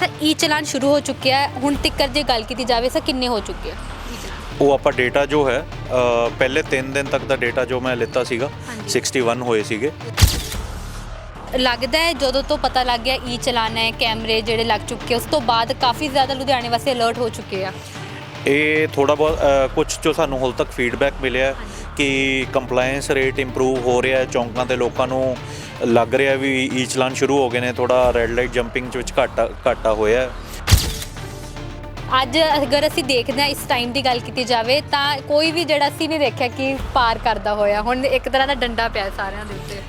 Sir ਈ ਚਲਾਨ ਸ਼ੁਰੂ ਹੋ ਚੁੱਕਿਆ ਹੈ। ਹੁਣ ਤੱਕ ਜੇ ਗੱਲ ਕੀਤੀ ਜਾਵੇ ਸਰ ਕਿੰਨੇ ਹੋ ਚੁੱਕੇ ਆ? ਉਹ ਆਪਾਂ ਡੇਟਾ ਜੋ ਹੈ ਅ, ਪਹਿਲੇ 3 ਦਿਨ ਤੱਕ ਦਾ ਡੇਟਾ ਜੋ ਮੈਂ ਲਿੱਤਾ ਸੀਗਾ ਹਾਂਜੀ। 61 ਹੋਏ ਸੀਗੇ। ਲੱਗਦਾ ਹੈ ਜਦੋਂ ਤੋਂ ਪਤਾ ਲੱਗ ਗਿਆ ਈ ਚਲਾਨ ਹੈ ਕੈਮਰੇ ਜਿਹੜੇ ਲੱਗ ਚੁੱਕੇ ਉਸ ਤੋਂ ਬਾਅਦ ਕਾਫੀ ਜ਼ਿਆਦਾ ਲੁਧਿਆਣੇ ਵਾਸਤੇ ਅਲਰਟ ਹੋ ਚੁੱਕੇ ਆ। ਇਹ ਥੋੜਾ ਬਹੁਤ ਕੁਝ ਜੋ ਸਾਨੂੰ ਹਾਲ ਤੱਕ ਫੀਡਬੈਕ ਮਿਲਿਆ ਹੈ ਕਿ ਕੰਪਲਾਈਂਸ ਰੇਟ ਇੰਪਰੂਵ ਹੋ ਰਿਹਾ ਹੈ ਚੌਂਕਾਂ ਤੇ ਲੋਕਾਂ ਨੂੰ ਲੱਗ ਰਿਹਾ ਵੀ ਈ ਚਲਾਨ ਸ਼ੁਰੂ ਹੋ ਗਏ ਨੇ ਥੋੜਾ ਰੈੱਡ ਲਾਈਟ ਜੰਪਿੰਗ ਚ ਵਿੱਚ ਘਾਟਾ ਘਾਟਾ ਹੋਇਆ ਹੈ। ਅੱਜ ਅਗਰ ਅਸੀਂ ਦੇਖਦੇ ਹਾਂ ਇਸ ਟਾਈਮ ਦੀ ਗੱਲ ਕੀਤੀ ਜਾਵੇ, ਤਾਂ ਕੋਈ ਵੀ ਜਿਹੜਾ ਅਸੀਂ ਨਹੀਂ ਦੇਖਿਆ ਕਿ ਪਾਰ ਕਰਦਾ ਹੋਇਆ, ਹੁਣ ਇੱਕ ਤਰ੍ਹਾਂ ਦਾ ਡੰਡਾ ਪਿਆ ਸਾਰਿਆਂ ਦੇ ਉੱਤੇ।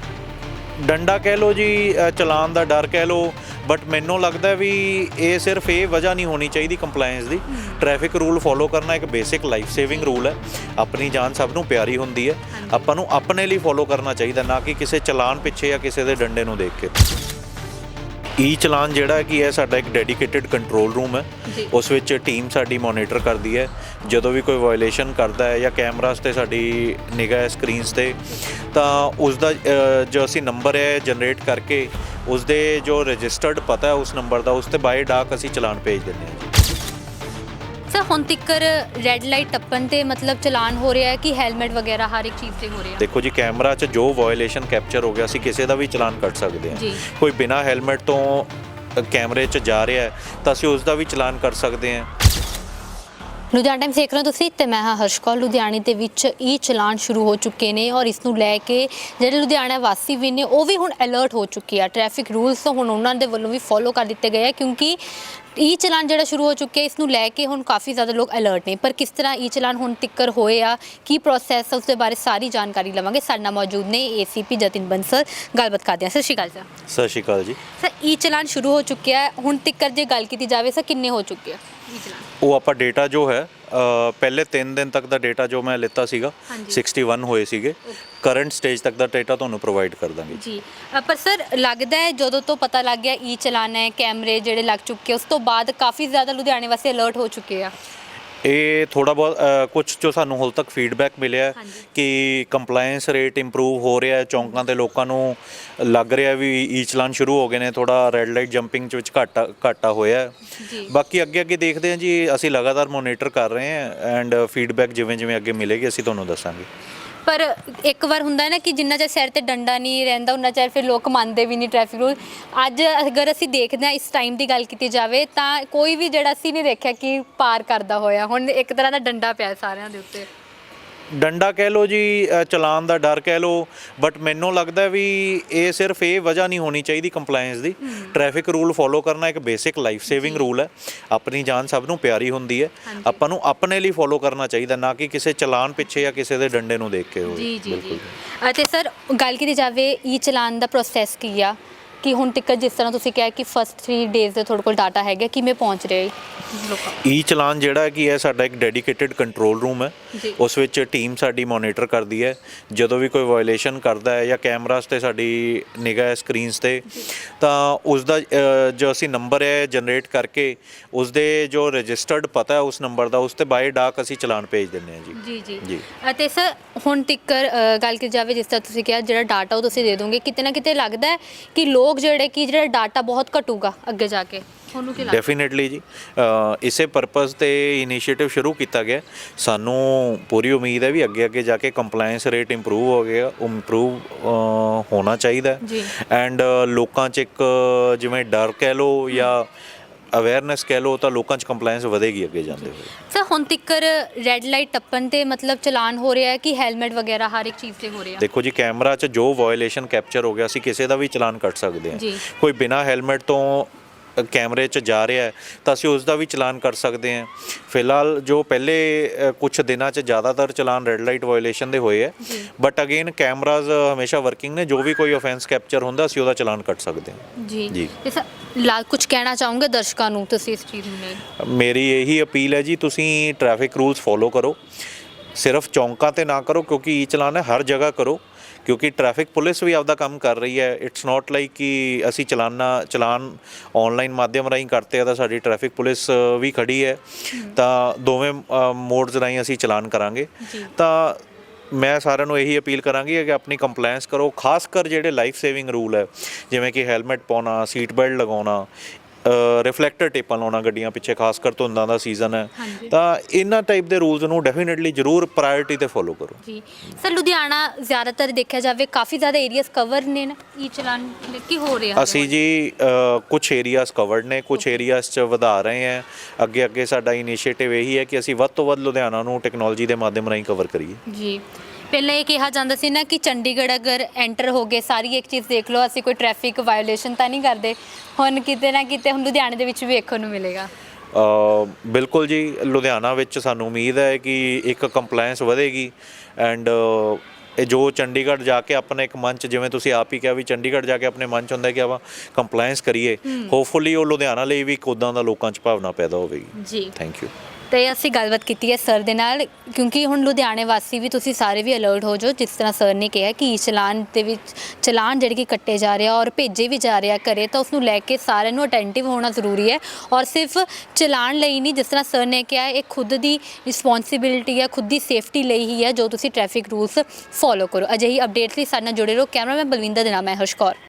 ਡੰਡਾ ਕਹਿ ਲੋ ਜੀ ਚਲਾਨ ਦਾ ਡਰ ਕਹਿ ਲੋ ਬਟ ਮੈਨੂੰ ਲੱਗਦਾ ਵੀ ਇਹ ਸਿਰਫ ਇਹ ਵਜ੍ਹਾ ਨਹੀਂ ਹੋਣੀ ਚਾਹੀਦੀ ਕੰਪਲਾਈਂਸ ਦੀ। ਟ੍ਰੈਫਿਕ ਰੂਲ ਫੋਲੋ ਕਰਨਾ ਇੱਕ ਬੇਸਿਕ ਲਾਈਫ ਸੇਵਿੰਗ ਰੂਲ ਹੈ। ਆਪਣੀ ਜਾਨ ਸਭ ਨੂੰ ਪਿਆਰੀ ਹੁੰਦੀ ਹੈ। ਆਪਾਂ ਨੂੰ ਆਪਣੇ ਲਈ ਫੋਲੋ ਕਰਨਾ ਚਾਹੀਦਾ ਨਾ ਕਿ ਕਿਸੇ ਚਲਾਨ ਪਿੱਛੇ ਜਾਂ ਕਿਸੇ ਦੇ ਡੰਡੇ ਨੂੰ ਦੇਖ ਕੇ। ਈ ਚਲਾਨ ਜਿਹੜਾ ਹੈ ਕਿ ਇਹ ਸਾਡਾ ਇੱਕ ਡੈਡੀਕੇਟਿਡ ਕੰਟਰੋਲ ਰੂਮ ਹੈ। ਉਸ ਵਿੱਚ ਟੀਮ ਸਾਡੀ ਮੋਨੀਟਰ ਕਰਦੀ ਹੈ। ਜਦੋਂ ਵੀ ਕੋਈ ਵਾਇਓਲੇਸ਼ਨ ਕਰਦਾ ਹੈ ਜਾਂ ਕੈਮਰਾਸ ਤੇ ਸਾਡੀ ਨਿਗਾਹ ਹੈ ਸਕਰੀਨਸ ਤੇ ਤਾਂ ਉਸ ਦਾ ਜੋ ਅਸੀਂ ਨੰਬਰ ਹੈ ਜਨਰੇਟ ਕਰਕੇ ਉਸ ਦੇ ਜੋ ਰਜਿਸਟਰਡ ਪਤਾ ਹੈ ਉਸ ਨੰਬਰ ਦਾ ਉਸ ਤੇ ਬਾਈ ਡਾਕ ਅਸੀਂ ਚਲਾਨ ਭੇਜ ਦਿੰਦੇ ਹਾਂ ਸਰ ਹੁਣ ਤੱਕ ਰੈੱਡ ਲਾਈਟ ਟੱਪਣ ਤੇ ਮਤਲਬ ਚਲਾਨ ਹੋ ਰਿਹਾ ਹੈ ਕਿ ਹੈਲਮਟ ਵਗੈਰਾ ਹਰ ਇੱਕ ਚੀਜ਼ ਤੇ ਹੋ ਰਿਹਾ ਦੇਖੋ ਜੀ ਕੈਮਰਾ 'ਚ ਜੋ ਵਾਇਓਲੇਸ਼ਨ ਕੈਪਚਰ ਹੋ ਗਿਆ ਅਸੀਂ ਕਿਸੇ ਦਾ ਵੀ ਚਲਾਨ ਕੱਟ ਸਕਦੇ। ਹਾਂ। ਕੋਈ ਬਿਨਾ ਹੈਲਮਟ ਤੋਂ ਕੈਮਰੇ 'ਚ ਜਾ ਰਿਹਾ ਹੈ ਤਾਂ ਅਸੀਂ ਉਸ ਦਾ ਵੀ ਚਲਾਨ ਕਰ ਸਕਦੇ ਹਾਂ। ਲੁਧਿਆਣਾ ਟਾਈਮ ਦੇਖ ਰਹੇ ਹੋ ਤੁਸੀਂ ਤੇ ਮੈਂ ਹਾਂ ਹਰਸ਼ ਕੌਰ। ਲੁਧਿਆਣੇ ਦੇ ਵਿੱਚ ਈ ਚਲਾਨ ਸ਼ੁਰੂ ਹੋ ਚੁੱਕੇ ਨੇ ਔਰ ਇਸ ਨੂੰ ਲੈ ਕੇ ਜਿਹੜੇ ਲੁਧਿਆਣਾ ਵਾਸੀ ਵੀ ਨੇ ਉਹ ਵੀ ਹੁਣ ਅਲਰਟ ਹੋ ਚੁੱਕੇ ਆ। ਟ੍ਰੈਫਿਕ ਰੂਲਸ ਹੁਣ ਉਹਨਾਂ ਦੇ ਵੱਲੋਂ ਵੀ ਫੋਲੋ ਕਰ ਦਿੱਤੇ ਗਏ ਆ ਕਿਉਂਕਿ ਈ ਚਲਾਨ ਜਿਹੜਾ ਸ਼ੁਰੂ ਹੋ ਚੁੱਕਿਆ ਇਸ ਨੂੰ ਲੈ ਕੇ ਹੁਣ ਕਾਫੀ ਜ਼ਿਆਦਾ ਲੋਕ ਅਲਰਟ ਨੇ। ਪਰ ਕਿਸ ਤਰ੍ਹਾਂ ਈ ਚਲਾਨ ਹੁਣ ਤਿੱਕਰ ਹੋਏ ਆ ਕੀ ਪ੍ਰੋਸੈਸ ਹੈ ਉਸ ਦੇ ਬਾਰੇ ਸਾਰੀ ਜਾਣਕਾਰੀ ਲਵਾਂਗੇ। ਸਾਡੇ ਨਾਲ ਮੌਜੂਦ ਨੇ ਏਸੀਪੀ ਜਤਿਨ ਬੰਸਲ। ਗੱਲਬਾਤ ਕਰਦੇ ਹਾਂ। ਸਤਿ ਸ਼੍ਰੀ ਅਕਾਲ ਸਰ ਸਤਿ ਸ਼੍ਰੀ ਅਕਾਲ ਜੀ। ਸਰ ਈ ਚਲਾਨ ਸ਼ੁਰੂ ਹੋ ਚੁੱਕਿਆ ਹੈ ਹੁਣ ਤਿੱਕਰ ਜੇ ਗੱਲ ਕੀਤੀ ਜਾਵੇ ਸਰ ਕਿੰਨੇ ਹੋ ਚੁੱਕੇ ਆ? ਉਹ ਆਪਾਂ ਡੇਟਾ ਜੋ ਹੈ ਪਹਿਲੇ 3 ਦਿਨ ਤੱਕ ਦਾ ਡੇਟਾ ਜੋ ਮੈਂ ਲਿੱਤਾ ਸੀਗਾ ਹਾਂਜੀ। 61 ਹੋਏ ਸੀਗੇ। ਕਰੰਟ ਸਟੇਜ ਤੱਕ ਦਾ ਡੇਟਾ ਤੁਹਾਨੂੰ ਪ੍ਰੋਵਾਈਡ ਕਰ ਦਾਂਗੇ। ਜੀ। ਪਰ ਸਰ ਲੱਗਦਾ ਹੈ ਜਦੋਂ ਤੋਂ ਪਤਾ ਲੱਗ ਗਿਆ ਈ ਚਲਾਨ ਹੈ ਕੈਮਰੇ ਜਿਹੜੇ ਲੱਗ ਚੁੱਕੇ ਉਸ ਤੋਂ ਬਾਅਦ ਕਾਫੀ ਜ਼ਿਆਦਾ ਲੁਧਿਆਣੇ ਵਾਸਤੇ ਅਲਰਟ ਹੋ ਚੁੱਕੇ ਆ। ਇਹ ਥੋੜਾ ਬਹੁਤ ਕੁਝ ਜੋ ਸਾਨੂੰ ਹਾਲ ਤੱਕ ਫੀਡਬੈਕ ਮਿਲਿਆ। ਕਿ ਕੰਪਲਾਈਂਸ ਰੇਟ ਇੰਪਰੂਵ ਹੋ ਰਿਹਾ ਹੈ ਚੌਂਕਾਂ ਤੇ ਲੋਕਾਂ ਨੂੰ ਲੱਗ ਰਿਹਾ ਵੀ ਈ ਚਲਾਨ ਸ਼ੁਰੂ ਹੋ ਗਏ ਨੇ ਥੋੜਾ ਰੈੱਡ ਲਾਈਟ ਜੰਪਿੰਗ ਚ ਵਿੱਚ ਘਾਟਾ ਘਾਟਾ ਹੋਇਆ ਬਾਕੀ ਅੱਗੇ ਅੱਗੇ ਦੇਖਦੇ ਹਾਂ ਜੀ ਅਸੀਂ ਲਗਾਤਾਰ ਮੋਨੀਟਰ ਕਰ ਰਹੇ ਹਾਂ ਐਂਡ ਫੀਡਬੈਕ ਜਿਵੇਂ ਜਿਵੇਂ ਅੱਗੇ ਮਿਲੇਗੀ ਅਸੀਂ ਤੁਹਾਨੂੰ ਦੱਸਾਂਗੇ। ਪਰ ਇੱਕ ਵਾਰ ਹੁੰਦਾ ਹੈ ਨਾ ਕਿ ਜਿੰਨਾ ਚਿਰ ਸਿਰ ਤੇ ਡੰਡਾ ਨਹੀਂ ਰਹਿੰਦਾ ਉਹਨਾਂ ਚਿਰ ਫਿਰ ਲੋਕ ਮੰਨਦੇ ਵੀ ਨਹੀਂ ਟ੍ਰੈਫਿਕ ਰੂਲ ਅੱਜ ਅਗਰ ਅਸੀਂ ਦੇਖਦੇ ਹਾਂ ਇਸ ਟਾਈਮ ਦੀ ਗੱਲ ਕੀਤੀ ਜਾਵੇ, ਤਾਂ ਕੋਈ ਵੀ ਜਿਹੜਾ ਅਸੀਂ ਨਹੀਂ ਦੇਖਿਆ ਕਿ ਪਾਰ ਕਰਦਾ ਹੋਇਆ, ਹੁਣ ਇੱਕ ਤਰ੍ਹਾਂ ਦਾ ਡੰਡਾ ਪਿਆ ਸਾਰਿਆਂ ਦੇ ਉੱਤੇ। ਡੰਡਾ ਕਹਿ ਲੋ ਜੀ ਚਲਾਨ ਦਾ ਡਰ ਕਹਿ ਲੋ ਬਟ ਮੈਨੂੰ ਲੱਗਦਾ ਵੀ ਇਹ ਸਿਰਫ ਇਹ ਵਜ੍ਹਾ ਨਹੀਂ ਹੋਣੀ ਚਾਹੀਦੀ ਕੰਪਲਾਈਂਸ ਦੀ। ਟ੍ਰੈਫਿਕ ਰੂਲ ਫੋਲੋ ਕਰਨਾ ਇੱਕ ਬੇਸਿਕ ਲਾਈਫ ਸੇਵਿੰਗ ਰੂਲ ਹੈ। ਆਪਣੀ ਜਾਨ ਸਭ ਨੂੰ ਪਿਆਰੀ ਹੁੰਦੀ ਹੈ। ਆਪਾਂ ਨੂੰ ਆਪਣੇ ਲਈ ਫੋਲੋ ਕਰਨਾ ਚਾਹੀਦਾ ਨਾ ਕਿ ਕਿਸੇ ਚਲਾਨ ਪਿੱਛੇ ਜਾਂ ਕਿਸੇ ਦੇ ਡੰਡੇ ਨੂੰ ਦੇਖ ਕੇ ਹੋਵੇ ਜੀ ਜੀ। ਜੀ। ਅਤੇ ਸਰ ਗੱਲ ਕੀਤੀ ਜਾਵੇ ਈ ਚਲਾਨ ਦਾ ਪ੍ਰੋਸੈਸ ਕੀ ਆ? ਕਿ ਹੁਣ ਤੱਕ ਜਿਸ ਤਰ੍ਹਾਂ ਤੁਸੀਂ ਕਿਹਾ ਕਿ ਫਸਟ 3 ਡੇਜ਼ ਦੇ ਤੁਹਾਡੇ ਕੋਲ ਡਾਟਾ ਹੈਗਾ ਕਿਵੇਂ ਪਹੁੰਚ ਰਿਹਾ? ਹੈ ਲੋਕਾਂ ਈ ਚਲਾਨ ਜਿਹੜਾ ਹੈ ਕਿ ਇਹ ਸਾਡਾ ਇੱਕ ਡੈਡੀਕੇਟਿਡ ਕੰਟਰੋਲ ਰੂਮ ਹੈ। ਉਸ ਵਿੱਚ ਟੀਮ ਸਾਡੀ ਮੋਨੀਟਰ ਕਰਦੀ ਹੈ। ਜਦੋਂ ਵੀ ਕੋਈ ਵਾਇਓਲੇਸ਼ਨ ਕਰਦਾ ਹੈ ਜਾਂ ਕੈਮਰਾਸ ਤੇ ਸਾਡੀ ਨਿਗਾਹ ਹੈ ਸਕਰੀਨਸ ਤੇ ਤਾਂ ਉਸ ਦਾ ਜੋ ਅਸੀਂ ਨੰਬਰ ਹੈ ਜਨਰੇਟ ਕਰਕੇ ਉਸ ਦੇ ਜੋ ਰਜਿਸਟਰਡ ਪਤਾ ਹੈ ਉਸ ਨੰਬਰ ਦਾ ਉਸ ਤੇ ਬਾਈ ਡਾਕ ਅਸੀਂ ਚਲਾਨ ਭੇਜ ਦਿੰਦੇ ਹਾਂ ਜੀ। ਜੀ ਜੀ। ਅਤੇ ਸਰ ਹੁਣ ਤੱਕਰ ਅ, ਗੱਲ ਕੀਤੀ ਜਾਵੇ ਜਿਸ ਤਰ੍ਹਾਂ ਤੁਸੀਂ ਕਿਹਾ ਜਿਹੜਾ ਡਾਟਾ ਉਹ ਤੁਸੀਂ ਦੇ ਦੋਗੇ ਕਿਤੇ ਨਾ ਕਿਤੇ ਲੱਗਦਾ ਹੈ ਕਿ ਲੋਕ ਜਿਹੜੇ ਕਿ ਜਿਹੜਾ ਡਾਟਾ ਬਹੁਤ ਘਟੂਗਾ ਅੱਗੇ ਜਾ ਕੇ। ਤੁਹਾਨੂੰ ਕੀ ਲੱਗਦਾ? ਡੈਫੀਨਿਟਲੀ ਜੀ। ਅ, ਇਸੇ ਪਰਪਸ ਤੇ ਇਨੀਸ਼ੀਏਟਿਵ ਸ਼ੁਰੂ ਕੀਤਾ ਗਿਆ। ਸਾਨੂੰ ਪੂਰੀ ਉਮੀਦ ਹੈ ਵੀ ਅੱਗੇ ਅੱਗੇ ਜਾ ਕੇ ਕੰਪਲਾਈਂਸ ਰੇਟ ਇੰਪਰੂਵ ਹੋ ਗਿਆ ਇੰਪਰੂਵ ਹੋਣਾ ਚਾਹੀਦਾ। ਜੀ। ਐਂਡ ਲੋਕਾਂ 'ਚ ਇੱਕ ਜਿਵੇਂ ਡਰ ਕਹਿ ਲੋ ਜਾਂ ਅਵੇਅਰਨੈਸ ਕਹਿ ਲੋ ਤਾਂ ਲੋਕਾਂ 'ਚ ਕੰਪਲਾਈਂਸ ਵਧੇਗੀ ਅੱਗੇ ਜਾਂਦੇ ਹੋਏ। ਹੁਣ ਤੱਕਰ ਰੈੱਡ ਲਾਈਟ ਟੱਪਣ ਤੇ ਮਤਲਬ ਚਲਾਨ ਹੋ ਰਿਹਾ ਹੈ ਕਿ ਹੈਲਮਟ ਵਗੈਰਾ ਹਰ ਇੱਕ ਚੀਜ਼ ਤੇ ਹੋ ਰਿਹਾ ਦੇਖੋ ਜੀ ਕੈਮਰਾ 'ਚ ਜੋ ਵਾਇਓਲੇਸ਼ਨ ਕੈਪਚਰ ਹੋ ਗਿਆ ਅਸੀਂ ਕਿਸੇ ਦਾ ਵੀ ਚਲਾਨ ਕੱਟ ਸਕਦੇ। ਹਾਂ ਕੋਈ ਬਿਨਾ ਹੈਲਮਟ ਤੋਂ ਕੈਮਰੇ 'ਚ ਜਾ ਰਿਹਾ ਹੈ ਤਾਂ ਅਸੀਂ ਉਸ ਦਾ ਵੀ ਚਲਾਨ ਕਰ ਸਕਦੇ ਹਾਂ। ਫਿਲਹਾਲ ਜੋ ਪਹਿਲੇ ਕੁਝ ਦਿਨਾਂ 'ਚ ਜ਼ਿਆਦਾਤਰ ਚਲਾਨ ਰੈੱਡ ਲਾਈਟ ਵਾਇਓਲੇਸ਼ਨ ਦੇ ਹੋਏ ਹੈ। ਬਟ ਅਗੇਨ ਕੈਮਰਾਜ਼ ਹਮੇਸ਼ਾ ਵਰਕਿੰਗ ਨੇ ਜੋ ਵੀ ਕੋਈ ਆਫੈਂਸ ਕੈਪਚਰ ਹੁੰਦਾ ਅਸੀਂ ਉਹਦਾ ਚਲਾਨ ਕੱਟ ਸਕਦੇ ਹਾਂ। ਜੀ। ਜੀ। ਕੁਝ ਕਹਿਣਾ ਚਾਹੋਗੇ ਦਰਸ਼ਕਾਂ ਨੂੰ ਤੁਸੀਂ ਇਸ ਚੀਜ਼ ਨੂੰ ਲੈ? ਮੇਰੀ ਇਹੀ ਅਪੀਲ ਹੈ ਜੀ ਤੁਸੀਂ ਟ੍ਰੈਫਿਕ ਰੂਲਸ ਫੋਲੋ ਕਰੋ। ਸਿਰਫ ਚੌਂਕਾਂ ਤੇ ਨਾ ਕਰੋ ਕਿਉਂਕਿ ਈ ਚਲਾਨ ਹੈ ਹਰ ਜਗ੍ਹਾ ਕਰੋ। ਕਿਉਂਕਿ ਟ੍ਰੈਫਿਕ ਪੁਲਿਸ ਵੀ ਆਪਦਾ ਕੰਮ ਕਰ ਰਹੀ ਹੈ। ਇਟਸ ਨਾਟ ਲਾਈਕ ਕਿ ਅਸੀਂ ਚਲਾਨਾ ਚਲਾਨ ਆਨਲਾਈਨ ਮਾਧਿਅਮ ਰਾਹੀਂ ਕਰਤੇ ਆ ਤਾਂ ਸਾਡੀ ਟ੍ਰੈਫਿਕ ਪੁਲਿਸ ਵੀ ਖੜੀ ਹੈ। ਤਾਂ ਦੋਵੇਂ ਮੋਡਸ ਰਾਹੀਂ ਅਸੀਂ ਚਲਾਨ ਕਰਾਂਗੇ। ਤਾਂ ਮੈਂ ਸਾਰਿਆਂ ਨੂੰ ਇਹੀ ਅਪੀਲ ਕਰਾਂਗੀ ਕਿ ਆਪਣੀ ਕੰਪਲਾਈਂਸ ਕਰੋ। ਖਾਸ ਕਰ ਜਿਹੜੇ ਲਾਈਫ ਸੇਵਿੰਗ ਰੂਲ ਹੈ ਜਿਵੇਂ ਕਿ ਹੈਲਮਟ ਪਾਉਣਾ ਸੀਟ ਬੈਲਟ ਲਗਾਉਣਾ ਰਿਫਲੈਕਟਰ ਟੇਪਾਂ ਲਾਉਣਾ ਗੱਡੀਆਂ ਪਿੱਛੇ ਖਾਸ ਕਰ ਧੁੰਦਾਂ ਦਾ ਸੀਜ਼ਨ ਹੈ। ਤਾਂ ਇਹਨਾਂ ਟਾਈਪ ਦੇ ਰੂਲਸ ਨੂੰ ਡੈਫੀਨਿਟਲੀ ਜ਼ਰੂਰ ਪ੍ਰਾਇੋਰਟੀ ਤੇ ਫੋਲੋ ਕਰੋ। ਜੀ। ਸਰ ਲੁਧਿਆਣਾ ਜ਼ਿਆਦਾਤਰ ਦੇਖਿਆ ਜਾਵੇ ਕਾਫੀ ਜ਼ਿਆਦਾ ਏਰੀਆਸ ਕਵਰ ਨੇ ਨਾ ਈ ਚਲਾਨ ਕੀ ਹੋ ਰਿਹਾ। ਅਸੀਂ ਜੀ ਕੁਝ ਏਰੀਆਸ ਕਵਰਡ ਨੇ ਕੁਝ ਏਰੀਆਸ ਚ ਵਧਾ ਰਹੇ ਹਾਂ। ਅੱਗੇ ਅੱਗੇ ਸਾਡਾ ਇਨੀਸ਼ੀਏਟਿਵ ਇਹੀ ਹੈ ਕਿ ਅਸੀਂ ਵੱਧ ਤੋਂ ਵੱਧ ਲੁਧਿਆਣਾ ਨੂੰ ਟੈਕਨੋਲੋਜੀ ਦੇ ਮਾਧਿਅਮ ਰਾਹੀਂ ਕਵਰ ਕਰੀਏ। ਜੀ। ਪਹਿਲਾਂ ਇਹ ਕਿਹਾ ਜਾਂਦਾ ਸੀ ਨਾ ਕਿ ਚੰਡੀਗੜ੍ਹ ਅਗਰ ਐਂਟਰ ਹੋ ਗਏ ਸਾਰੀ ਇੱਕ ਚੀਜ਼ ਦੇਖ ਲਓ ਅਸੀਂ ਕੋਈ ਟ੍ਰੈਫਿਕ ਵਾਇਓਲੇਸ਼ਨ ਤਾਂ ਨਹੀਂ ਕਰਦੇ। ਹੁਣ ਕਿਤੇ ਨਾ ਕਿਤੇ ਹੁਣ ਲੁਧਿਆਣੇ ਦੇ ਵਿੱਚ ਵੀ ਵੇਖਣ ਨੂੰ ਮਿਲੇਗਾ। ਅ, ਬਿਲਕੁਲ ਜੀ ਲੁਧਿਆਣਾ ਵਿੱਚ ਸਾਨੂੰ ਉਮੀਦ ਹੈ ਕਿ ਇੱਕ ਕੰਪਲਾਈਂਸ ਵਧੇਗੀ ਐਂਡ ਇਹ ਜੋ ਚੰਡੀਗੜ੍ਹ ਜਾ ਕੇ ਆਪਣੇ ਇੱਕ ਮਨ ਚ ਜਿਵੇਂ ਤੁਸੀਂ ਆਪ ਹੀ ਕਿਹਾ ਵੀ ਚੰਡੀਗੜ੍ਹ ਜਾ ਕੇ ਆਪਣੇ ਮਨ ਚ ਹੁੰਦਾ ਕਿ ਆਪਾਂ ਕੰਪਲਾਈਂਸ ਕਰੀਏ ਹੋਪਫੁਲੀ ਉਹ ਲੁਧਿਆਣਾ ਲਈ ਵੀ ਇੱਕ ਉੱਦਾਂ ਦਾ ਲੋਕਾਂ ਚ ਭਾਵਨਾ ਪੈਦਾ ਹੋਵੇਗੀ। ਜੀ। ਥੈਂਕ ਯੂ ਤੇ ਅਸੀਂ ਗੱਲਬਾਤ ਕੀਤੀ ਹੈ ਸਰ ਦੇ ਨਾਲ, ਕਿਉਂਕਿ ਹੁਣ ਲੁਧਿਆਣੇ ਵਾਸੀ ਵੀ ਤੁਸੀਂ ਸਾਰੇ ਵੀ ਅਲਰਟ ਹੋ ਜਾਓ, ਜਿਸ ਤਰ੍ਹਾਂ ਸਰ ਨੇ ਕਿਹਾ ਕਿ ਚਲਾਨ ਦੇ ਵਿੱਚ, ਚਲਾਨ ਜਿਹੜੇ ਕਿ ਕੱਟੇ ਜਾ ਰਹੇ ਆ ਔਰ ਭੇਜੇ ਵੀ ਜਾ ਰਹੇ ਆ ਘਰੇ, ਤਾਂ ਉਸ ਨੂੰ ਲੈ ਕੇ ਸਾਰਿਆਂ ਨੂੰ ਅਟੈਂਟਿਵ ਹੋਣਾ ਜ਼ਰੂਰੀ ਹੈ। ਔਰ ਸਿਰਫ ਚਲਾਨ ਲਈ ਨਹੀਂ, ਜਿਸ ਤਰ੍ਹਾਂ ਸਰ ਨੇ ਕਿਹਾ ਇਹ ਖੁਦ ਦੀ ਰਿਸਪੌਂਸਿਬਿਲਟੀ ਹੈ, ਖੁਦ ਦੀ ਸੇਫਟੀ ਲਈ ਹੀ ਹੈ ਜੋ ਤੁਸੀਂ ਟ੍ਰੈਫਿਕ ਰੂਲਸ ਫੋਲੋ ਕਰੋ। ਅਜਿਹੀ ਅਪਡੇਟਸ ਲਈ ਸਾਡੇ ਨਾਲ ਜੁੜੇ ਰਹੋ। ਕੈਮਰਾਮੈਨ ਬਲਵਿੰਦਰ ਦੇ ਨਾਮ ਹੈ, ਹਰਸ਼ ਕੌਰ।